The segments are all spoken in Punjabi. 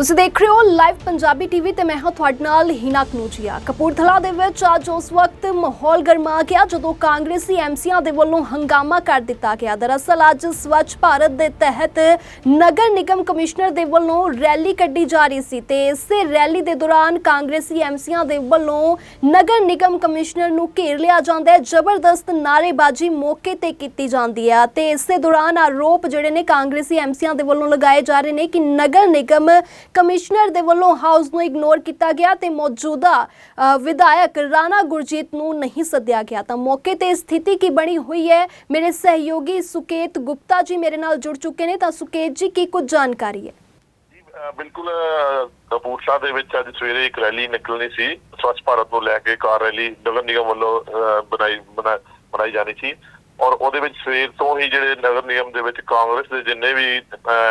ਤੁਸੀਂ ਦੇਖ ਰਹੇ ਹੋ ਲਾਈਵ ਪੰਜਾਬੀ ਟੀਵੀ ਤੇ ਮੈਂ ਹਾਂ ਤੁਹਾਡੇ ਨਾਲ ਹੀਨਾ ਕਨੂਜੀਆ। ਕਪੂਰਥਲਾ ਦੇ ਵਿੱਚ ਅੱਜ ਉਸ ਵਕਤ ਮਾਹੌਲ ਗਰਮਾ ਗਿਆ ਜਦੋਂ ਕਾਂਗਰਸੀ ਐਮਸੀਆਂ ਦੇ ਵੱਲੋਂ ਹੰਗਾਮਾ ਕਰ ਦਿੱਤਾ ਗਿਆ। ਦਰਅਸਲ ਅੱਜ ਸਵੱਛ ਭਾਰਤ ਦੇ ਤਹਿਤ ਨਗਰ ਨਿਗਮ ਕਮਿਸ਼ਨਰ ਦੇ ਵੱਲੋਂ ਰੈਲੀ ਕੱਢੀ ਜਾ ਰਹੀ ਸੀ ਤੇ ਇਸੇ ਰੈਲੀ ਦੇ ਦੌਰਾਨ ਕਾਂਗਰਸੀ ਐਮਸੀਆਂ ਦੇ ਵੱਲੋਂ ਨਗਰ ਨਿਗਮ ਕਮਿਸ਼ਨਰ ਨੂੰ ਘੇਰ ਲਿਆ ਜਾਂਦਾ ਹੈ। ਜ਼ਬਰਦਸਤ ਨਾਅਰੇਬਾਜ਼ੀ ਮੌਕੇ ਤੇ ਕੀਤੀ ਜਾਂਦੀ ਹੈ ਤੇ ਇਸੇ ਦੌਰਾਨ ਆਰੋਪ ਜਿਹੜੇ ਨੇ ਕਾਂਗਰਸੀ ਐਮਸੀਆਂ ਦੇ ਵੱਲੋਂ ਲਗਾਏ ਜਾ ਰਹੇ ਨੇ ਕਿ ਨਗਰ ਨਿਗਮ ਕਮਿਸ਼ਨਰ ਦੇ ਵੱਲੋਂ ਹਾਊਸ ਨੂੰ ਇਗਨੋਰ ਕੀਤਾ ਗਿਆ ਤੇ ਮੌਜੂਦਾ ਵਿਧਾਇਕ ਰਾਣਾ ਗੁਰਜੀਤ ਨੂੰ ਨਹੀਂ ਸੱਦਿਆ ਗਿਆ। ਤਾਂ ਮੌਕੇ ਤੇ ਸਥਿਤੀ ਕੀ ਬਣੀ ਹੋਈ ਹੈ? ਮੇਰੇ ਸਹਿਯੋਗੀ ਸੁਕੇਤ ਗੁਪਤਾ ਜੀ ਮੇਰੇ ਨਾਲ ਜੁੜ ਚੁੱਕੇ ਨੇ। ਤਾਂ ਸੁਕੇਤ ਜੀ ਕੀ ਕੁਝ ਜਾਣਕਾਰੀ ਹੈ? ਬਿਲਕੁਲ ਕਪੂਰਥਲਾ ਦੇ ਵਿੱਚ ਅੱਜ ਸਵੇਰੇ ਇੱਕ ਰੈਲੀ ਨਿਕਲਣੀ ਸੀ। ਸਵੱਛ ਭਾਰਤ ਨੂੰ ਲੈ ਕੇ ਕਾਰ ਰੈਲੀ ਨਗਰ ਨਿਗਮ ਵੱਲੋਂ ਅਹ, ਬਣਾਈ ਬਣਾ- ਬਣਾਈ ਜਾਣੀ ਸੀ। ਔਰ ਉਹਦੇ ਵਿੱਚ ਸਵੇਰ ਤੋਂ ਹੀ ਜਿਹੜੇ ਨਗਰ ਨਿਗਮ ਦੇ ਵਿੱਚ ਕਾਂਗਰਸ ਦੇ ਜਿੰਨੇ ਵੀ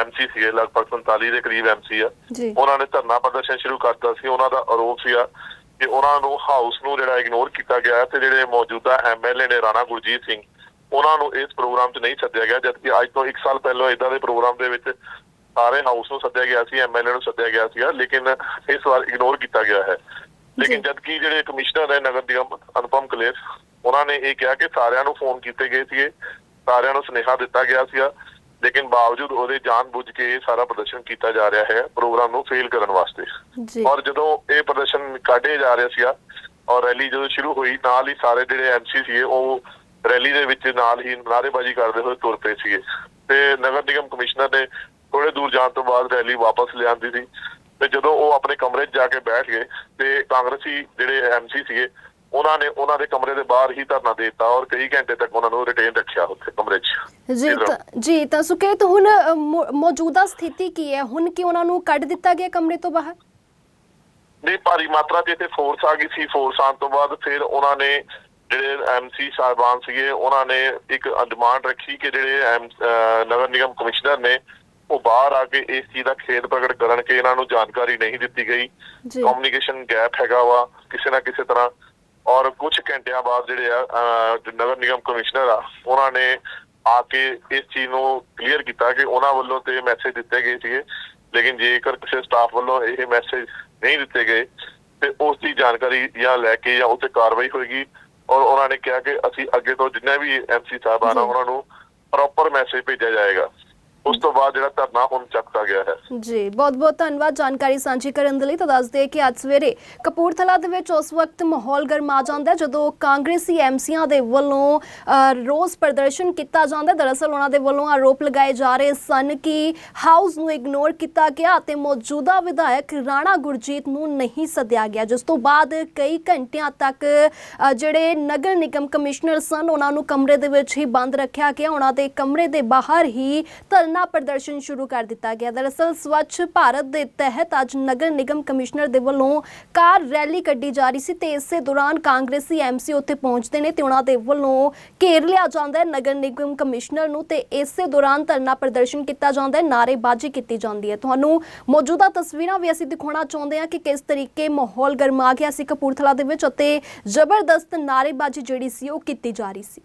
ਐਮਸੀ ਸੀਗੇ ਲਗਭਗ 47 ਦੇ ਕਰੀਬ ਐਮਸੀ ਆ ਉਹਨਾਂ ਨੇ ਧਰਨਾ ਪ੍ਰਦਰਸ਼ਨ ਸ਼ੁਰੂ ਕਰਤਾ ਸੀ। ਉਹਨਾਂ ਦਾ ਆਰੋਪ ਸੀਗਾ ਕਿ ਉਹਨਾਂ ਨੂੰ ਹਾਊਸ ਨੂੰ ਜਿਹੜਾ ਇਗਨੋਰ ਕੀਤਾ ਗਿਆ ਤੇ ਜਿਹੜੇ ਮੌਜੂਦਾ ਐਮਐਲਏ ਨੇ ਰਾਣਾ ਗੁਰਜੀਤ ਸਿੰਘ ਉਹਨਾਂ ਨੂੰ ਇਸ ਪ੍ਰੋਗਰਾਮ 'ਚ ਨਹੀਂ ਸੱਦਿਆ ਗਿਆ ਜਦਕਿ ਅੱਜ ਤੋਂ 1 ਸਾਲ ਪਹਿਲਾਂ ਇਦਾਂ ਦੇ ਪ੍ਰੋਗਰਾਮ ਦੇ ਵਿੱਚ ਸਾਰੇ ਹਾਊਸ ਨੂੰ ਸੱਦਿਆ ਗਿਆ ਸੀ ਐਮਐਲਏ ਨੂੰ ਸੱਦਿਆ ਗਿਆ ਸੀਗਾ ਲੇਕਿਨ ਇਸ ਵਾਰ ਇਗਨੋਰ ਕੀਤਾ ਗਿਆ ਹੈ। ਲੇਕਿਨ। ਜਦਕਿ ਜਿਹੜੇ ਕਮਿਸ਼ਨਰ ਹੈ ਨਗਰ ਨਿਗਮ ਅਨੁਪਮ ਕਲੇਰ ਉਹਨਾਂ ਨੇ ਇਹ ਕਿਹਾ ਕਿ ਸਾਰਿਆਂ ਨੂੰ ਫੋਨ ਕੀਤੇ ਗਏ ਸੀਗੇ ਸਾਰਿਆਂ ਨੂੰ ਸੁਨੇਹਾ ਦਿੱਤਾ ਗਿਆ ਸੀਗਾ ਲੇਕਿਨ ਬਾਵਜੂਦ ਉਹਦੇ ਜਾਣਬੁੱਝ ਕੇ ਇਹ ਸਾਰਾ ਪ੍ਰਦਰਸ਼ਨ ਕੀਤਾ ਜਾ ਰਿਹਾ ਹੈ ਪ੍ਰੋਗਰਾਮ ਨੂੰ ਫੇਲ ਕਰਨ ਵਾਸਤੇ। ਔਰ ਜਦੋਂ ਇਹ ਪ੍ਰਦਰਸ਼ਨ ਕੱਢਿਆ ਜਾ ਰਿਹਾ ਸੀਗਾ ਔਰ ਰੈਲੀ ਜਦੋਂ ਸ਼ੁਰੂ ਹੋਈ ਨਾਲ ਹੀ ਸਾਰੇ ਜਿਹੜੇ ਐਮਸੀ ਸੀਗੇ ਉਹ ਰੈਲੀ ਦੇ ਵਿੱਚ ਨਾਲ ਹੀ ਨਾਅਰੇਬਾਜ਼ੀ ਕਰਦੇ ਹੋਏ ਤੁਰ ਪਏ ਸੀਗੇ। ਤੇ ਨਗਰ ਨਿਗਮ ਕਮਿਸ਼ਨਰ ਨੇ ਥੋੜੇ ਦੂਰ ਜਾਣ ਤੋਂ ਬਾਅਦ ਰੈਲੀ ਵਾਪਸ ਲਿਆਂਦੀ ਸੀ। ਤੇ ਜਦੋਂ ਉਹ ਆਪਣੇ ਕਮਰੇ 'ਚ ਜਾ ਕੇ ਬੈਠ ਗਏ ਤੇ ਕਾਂਗਰਸੀ ਜਿਹੜੇ ਐਮਸੀ ਸੀਗੇ ਉਹਨਾਂ ਨੇ ਉਹਨਾਂ ਦੇ ਕਮਰੇ ਦੇ ਬਾਹਰ ਹੀ ਧਰਨਾ ਦੇ ਦਿੱਤਾ ਔਰ ਕਈ ਘੰਟੇ ਤੱਕ ਉਹਨਾਂ ਨੂੰ ਰਿਟੇਨ ਰੱਖਿਆ ਉੱਥੇ ਕਮਰੇ 'ਚ। ਜੀ ਤਾਂ ਜੀ ਤਾਂ ਸੁਕੇਤ ਹੁਣ ਅ, ਮੌ- ਮੌਜੂਦਾ ਸਥਿਤੀ ਕੀ ਹੈ? ਹੁਣ ਕਿ ਉਹਨਾਂ ਨੂੰ ਕੱਢ ਦਿੱਤਾ ਗਿਆ ਕਮਰੇ ਤੋਂ ਬਾਹਰ? ਨਹੀਂ ਭਾਰੀ ਮਾਤਰਾ 'ਚ ਇੱਥੇ ਫੋਰਸ ਆ ਗਈ ਸੀ। ਫੋਰਸ ਆਉਣ ਤੋਂ ਬਾਅਦ ਫਿਰ ਉਹਨਾਂ ਨੇ ਜਿਹੜੇ ਐਮਸੀ ਸਾਹਿਬਾਨ ਸੀਗੇ ਉਹਨਾਂ ਨੇ ਇੱਕ ਡਿਮਾਂਡ ਰੱਖੀ ਕਿ ਜਿਹੜੇ ਐਮ- ਅਹ ਨਗਰ ਨਿਗਮ ਕਮਿਸ਼ਨਰ ਨੇ ਉਹ ਬਾਹਰ ਆ ਕੇ ਇਸ ਚੀਜ਼ ਦਾ ਖੇਦ ਪ੍ਰਗਟ ਕਰਨ ਕਿ ਇਹਨਾਂ ਨੂੰ ਜਾਣਕਾਰੀ ਨਹੀਂ ਦਿੱਤੀ ਗਈ। ਜੀ। ਕਮਿਊਨੀਕੇਸ਼ਨ ਗੈਪ ਹੈਗਾ ਵਾ ਕਿਸੇ ਨਾ ਕਿਸੇ ਤਰ੍ਹਾਂ ਔਰ ਕੁਝ ਘੰਟਿਆਂ ਬਾਅਦ ਜਿਹੜੇ ਆ ਨਗਰ ਨਿਗਮ ਕਮਿਸ਼ਨਰ ਆ ਉਹਨਾਂ ਨੇ ਆ ਕੇ ਇਸ ਚੀਜ਼ ਨੂੰ ਕਲੀਅਰ ਕੀਤਾ ਕਿ ਉਹਨਾਂ ਵੱਲੋਂ ਤੇ ਮੈਸੇਜ ਦਿੱਤੇ ਗਏ ਸੀਗੇ। ਲੇਕਿਨ ਜੇਕਰ ਕਿਸੇ ਸਟਾਫ ਵੱਲੋਂ ਇਹ ਮੈਸੇਜ ਨਹੀਂ ਦਿੱਤੇ ਗਏ ਤੇ ਉਸ ਦੀ ਜਾਣਕਾਰੀ ਜਾਂ ਲੈ ਕੇ ਜਾਂ ਉੱਤੇ ਕਾਰਵਾਈ ਹੋਏਗੀ। ਔਰ ਉਹਨਾਂ ਨੇ ਕਿਹਾ ਕਿ ਅਸੀਂ ਅੱਗੇ ਤੋਂ ਜਿੰਨੇ ਵੀ ਐਮਸੀ ਸਾਹਿਬਾਨ ਆ। ਉਹਨਾਂ ਨੂੰ ਪ੍ਰੋਪਰ ਮੈਸੇਜ ਭੇਜਿਆ ਜਾਏਗਾ। ਉਸ ਤੋਂ ਬਾਅਦ ਜਿਹੜਾ ਧਰਨਾ ਹੁਣ ਚੱਕਤਾ ਗਿਆ ਹੈ। ਜੀ ਬਹੁਤ ਬਹੁਤ ਧੰਨਵਾਦ ਜਾਣਕਾਰੀ ਸਾਂਝੀ ਕਰਨ ਦੇ ਲਈ। ਤਾਂ ਦੱਸ ਕਿ ਅੱਜ ਸਵੇਰੇ ਕਪੂਰਥਲਾ ਦੇ ਵਿੱਚ ਉਸ ਵਕਤ ਮਾਹੌਲ ਗਰਮਾ ਜਾਂਦਾ ਜਦੋਂ ਕਾਂਗਰਸੀ ਐਮਸੀਆਂ ਦੇ ਵੱਲੋਂ ਰੋਸ ਪ੍ਰਦਰਸ਼ਨ ਕੀਤਾ ਜਾਂਦਾ ਦਰਅਸਲ ਉਹਨਾਂ ਦੇ ਵੱਲੋਂ ਆਰੋਪ ਲਗਾਏ ਜਾ ਰਹੇ ਸਨ ਕਿ ਹਾਊਸ ਨੂੰ ਇਗਨੋਰ ਕੀਤਾ ਗਿਆ ਅਤੇ ਮੌਜੂਦਾ ਵਿਧਾਇਕ ਰਾਣਾ ਗੁਰਜੀਤ ਨੂੰ ਨਹੀਂ ਸੱਦਿਆ ਗਿਆ, ਜਿਸ ਤੋਂ ਬਾਅਦ ਕਈ ਘੰਟਿਆਂ ਤੱਕ ਜਿਹੜੇ ਨਗਰ ਨਿਗਮ ਕਮਿਸ਼ਨਰ ਸਨ, ਉਹਨਾਂ ਨੂੰ ਕਮਰੇ ਦੇ ਵਿੱਚ ਹੀ ਬੰਦ ਰੱਖਿਆ ਗਿਆ। ਉਹਨਾਂ ਦੇ ਕਮਰੇ ਦੇ ਬਾਹਰ ਹੀ ਧਰਨਾ ਪ੍ਰਦਰਸ਼ਨ ਸ਼ੁਰੂ ਕਰ ਦਿੱਤਾ ਗਿਆ। ਦਰਅਸਲ ਸਵੱਛ ਭਾਰਤ ਦੇ ਤਹਿਤ ਅੱਜ ਨਗਰ ਨਿਗਮ ਕਮਿਸ਼ਨਰ ਦੇ ਵੱਲੋਂ ਕਾਰ ਰੈਲੀ ਕੱਢੀ ਜਾ ਰਹੀ ਸੀ ਤੇ ਇਸੇ ਦੌਰਾਨ ਕਾਂਗਰਸੀ ਐਮਸੀ ਉੱਥੇ ਪਹੁੰਚਦੇ ਨੇ ਤੇ ਉਹਨਾਂ ਦੇ ਵੱਲੋਂ ਘੇਰ ਲਿਆ ਜਾਂਦਾ ਹੈ ਨਗਰ ਨਿਗਮ ਕਮਿਸ਼ਨਰ ਨੂੰ ਤੇ ਇਸੇ ਦੌਰਾਨ ਧਰਨਾ ਪ੍ਰਦਰਸ਼ਨ ਕੀਤਾ ਜਾਂਦਾ ਹੈ, ਨਾਅਰੇਬਾਜ਼ੀ ਕੀਤੀ ਜਾਂਦੀ ਹੈ। ਤੁਹਾਨੂੰ ਮੌਜੂਦਾ ਤਸਵੀਰਾਂ ਵੀ ਅਸੀਂ ਦਿਖਾਉਣਾ ਚਾਹੁੰਦੇ ਹਾਂ ਕਿ ਕਿਸ ਤਰੀਕੇ ਮਾਹੌਲ ਗਰਮਾ ਗਿਆ ਸੀ ਕਪੂਰਥਲਾ ਦੇ ਵਿੱਚ ਅਤੇ ਜ਼ਬਰਦਸਤ ਨਾਅਰੇਬਾਜ਼ੀ ਜਿਹੜੀ ਸੀ ਉਹ ਕੀਤੀ ਜਾ ਰਹੀ ਸੀ।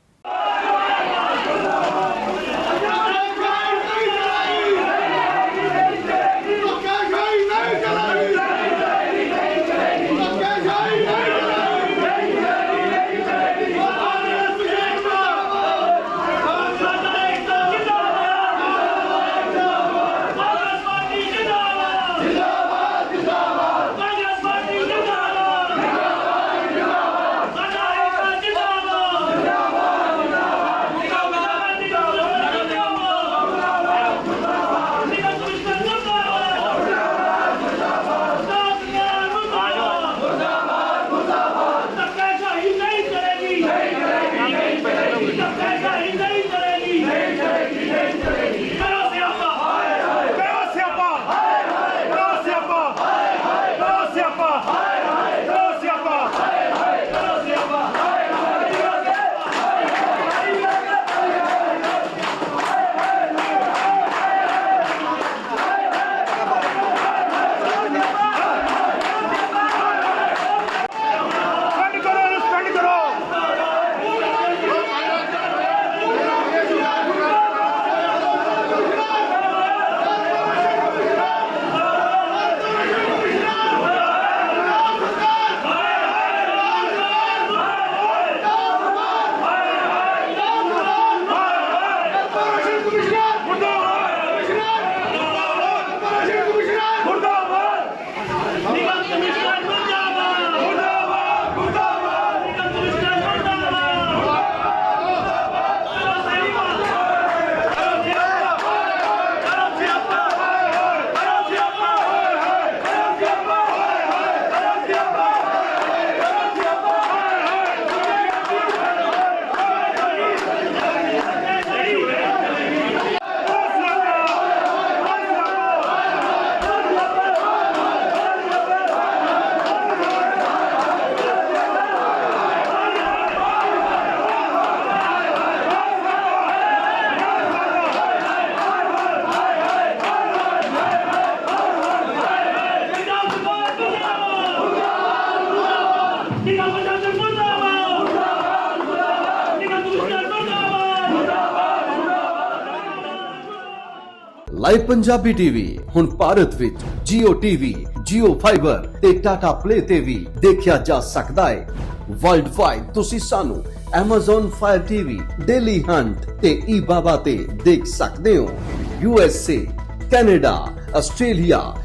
ਨਿਗਮ ਪ੍ਰਸ਼ਾਸਨ ਮੁਰਦਾਬਾਦ ਮੁਰਦਾਬਾਦ ਮੁਰਦਾਬਾਦ ਨਿਗਮ ਕਮਿਸ਼ਨਰ ਮੁਰਦਾਬਾਦ ਮੁਰਦਾਬਾਦ ਮੁਰਦਾਬਾਦ ਲਾਈਵ ਪੰਜਾਬੀ ਟੀਵੀ ਹੁਣ ਭਾਰਤ ਵਿੱਚ Jio TV Jio Fiber ਤੇ Tata Play ਵੀ ਦੇਖਿਆ ਜਾ ਸਕਦਾ ਹੈ। ਵਰਲਡ ਵਾਈਡ ਤੁਸੀਂ ਸਾਨੂੰ Amazon Fire TV Daily Hunt ਤੇ eBaba ਤੇ ਦੇਖ ਸਕਦੇ ਹੋ। USA Canada Australia